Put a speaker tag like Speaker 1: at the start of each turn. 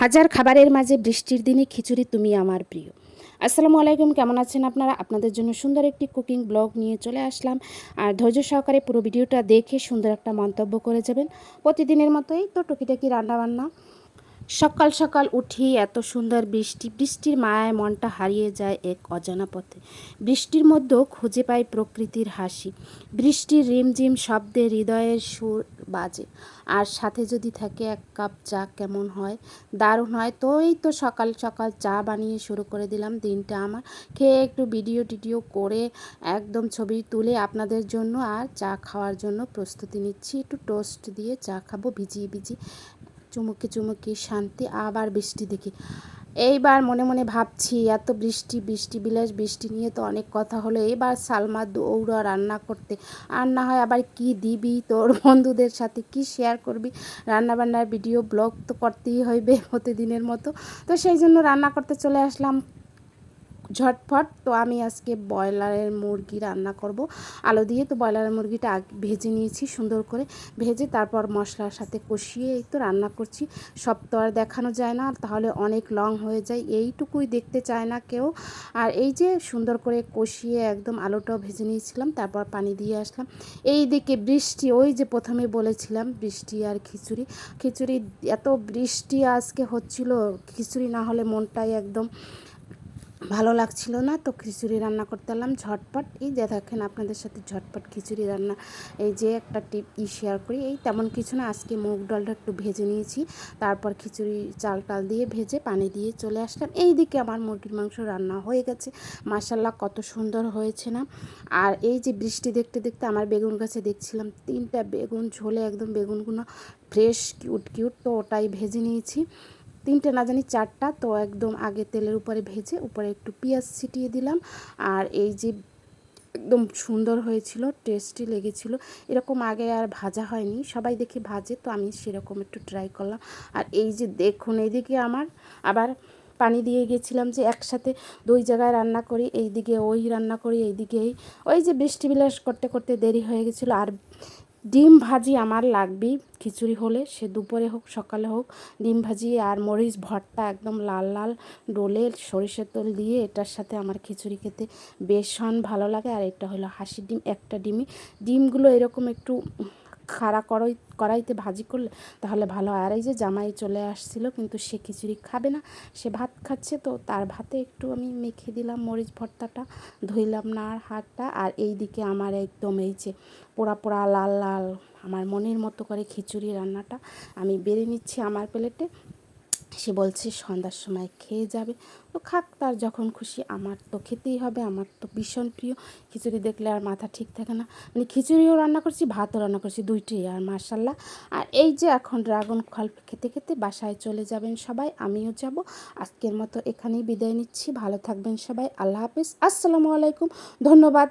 Speaker 1: হাজার খাবারের মাঝে বৃষ্টির দিনে খিচুড়ি তুমি আমার প্রিয়। আসসালামু আলাইকুম, কেমন আছেন আপনারা? আপনাদের জন্য সুন্দর একটি কুকিং ব্লগ নিয়ে চলে আসলাম। আর ধৈর্য সহকারে পুরো ভিডিওটা দেখে সুন্দর একটা মন্তব্য করে যাবেন। প্রতিদিনের মতোই তো টুকিটাকি রান্নাবান্না। সকাল সকাল উঠি এত সুন্দর বৃষ্টি, বৃষ্টির মায়ায় মনটা হারিয়ে যায় এক অজানা পথে। বৃষ্টির মধ্যেও খুঁজে পাই প্রকৃতির হাসি। বৃষ্টির রিমঝিম শব্দে হৃদয়ের সুর বাজে। আর সাথে যদি থাকে এক কাপ চা কেমন হয়? দারুণ হয়। তো এই তো সকাল সকাল চা বানিয়ে শুরু করে দিলাম দিনটা আমার। খেয়ে একটু ভিডিও টিডিও করে একদম ছবি তুলে আপনাদের জন্য আর চা খাওয়ার জন্য প্রস্তুতি নিচ্ছি। একটু টোস্ট দিয়ে চা খাব, ভিজিয়ে ভিজিয়ে। চুমুকে চুমুকি শান্তি, আবার বৃষ্টি দেখি। এইবার মনে মনে ভাবছি, এত বৃষ্টি বৃষ্টি, বিলাস, বৃষ্টি নিয়ে তো অনেক কথা হলো। এবার সালমা দৌড়া রান্না করতে। আর না হয় আবার কি দিবি তোর বন্ধুদের সাথে? কি শেয়ার করবি? রান্না বান্নার ভিডিও ব্লগ তো করতেই হইবে প্রতিদিনের মতো। তো সেই জন্য রান্না করতে চলে আসলাম। ঝটফট তো আমি আজকে ব্রয়লারের মুরগি রান্না করব। আলু দিয়ে তো ব্রয়লারের মুরগিটা ভেজে নিয়েছি সুন্দর করে। ভেজে তারপর মশলার সাথে কষিয়ে এই তো রান্না করছি। সব তো আর দেখানো যায় না, তাহলে অনেক লং হয়ে যায়, এইটুকুই দেখতে চায় না কেউ। আর এই যে সুন্দর করে কষিয়ে একদম আলুটাও ভেজে নিয়েছিলাম, তারপর পানি দিয়ে আসলাম। এই দিকে বৃষ্টি, ওই যে প্রথমে বলেছিলাম বৃষ্টি আর খিচুড়ি। খিচুড়ি এত বৃষ্টি আজকে হচ্ছিল, খিচুড়ি না হলে মনটাই একদম ভালো লাগছিল না, তো খিচুড়ি রান্না করতে এলাম ঝটপট। এই যে দেখেন আপনাদের সাথে ঝটপট খিচুড়ি রান্না, এই যে একটা টিপ ই শেয়ার করি। এই তেমন কিছু না, আজকে মুগ ডালটা একটু ভেজে নিয়েছি, তারপর খিচুড়ি চাল টাল দিয়ে ভেজে পানি দিয়ে চলে আসলাম। এই দিকে আমার মুরগির মাংস রান্না হয়ে গেছে মাসাল্লাহ কত সুন্দর হয়েছে না। আর এই যে বৃষ্টি দেখতে দেখতে আমার বেগুন গাছে দেখছিলাম, তিনটা বেগুন ঝোলে একদম বেগুনগুলো ফ্রেশ কিউট কিউট তো ওটাই ভেজে নিয়েছি। তিনটে না জানি চারটা, তো একদম আগে তেলের উপরে ভেজে উপরে একটু পেঁয়াজ ছিটিয়ে দিলাম। আর এই যে একদম সুন্দর হয়েছিল টেস্টি লেগেছিল। এরকম আগে আর ভাজা হয়নি, সবাই দেখে ভাজে, তো আমি সেরকম একটু ট্রাই করলাম। আর এই যে দেখুন, এইদিকে আমার আবার পানি দিয়ে গেছিলাম যে একসাথে দুই জায়গায় রান্না করি, এইদিকে ওই রান্না করি, এইদিকে এই। ওই যে বৃষ্টি বিলাস করতে করতে দেরি হয়ে গেছিল। আর ডিম ভাজি আমার লাগবেই। খিচুড়ি হলে সে দুপুরে হোক, সকালে হোক, ডিম ভাজি আর মরিচ, ভর্তা একদম লাল লাল ডোলে সরিষের তেল দিয়ে এটার সাথে আমার খিচুড়ি খেতে বেশন ভালো লাগে। আর এটা হলো হাসির ডিম, একটা ডিমই। ডিমগুলো এরকম একটু খাড়া কড়াই কড়াইতে ভাজি করলে তাহলে ভালো হয়। আর এই যে জামাই চলে আসছিল, কিন্তু সে খিচুড়ি খাবে না, সে ভাত খাচ্ছে, তো তার ভাতে একটু আমি মেখে দিলাম মরিচ ভর্তাটা, ধুইলাম না আর হাতটা আর এই দিকে আমার একদম এই যে পোড়া পোড়া লাল লাল, আমার মনের মতো করে খিচুড়ি রান্নাটা আমি বেড়ে নিচ্ছি আমার প্লেটে। সে বলছে, সন্ধ্যার সময় খেয়ে যাবে। তো খাক, তার যখন খুশি, আমার তো খেতেই হবে, আমার তো ভীষণ প্রিয়। খিচুড়ি দেখলে আর মাথা ঠিক থাকে না। মানে খিচুড়িও রান্না করছি, ভাতও রান্না করছি, দুইটাই আর মার্শাল্লাহ আর এই যে এখন ড্রাগন ফল খেতে খেতে বাসায় চলে যাবেন সবাই, আমিও যাব। আজকের মতো এখানেই বিদায় নিচ্ছি। ভালো থাকবেন সবাই। আল্লাহ হাফিজ। আসসালামু আলাইকুম। ধন্যবাদ।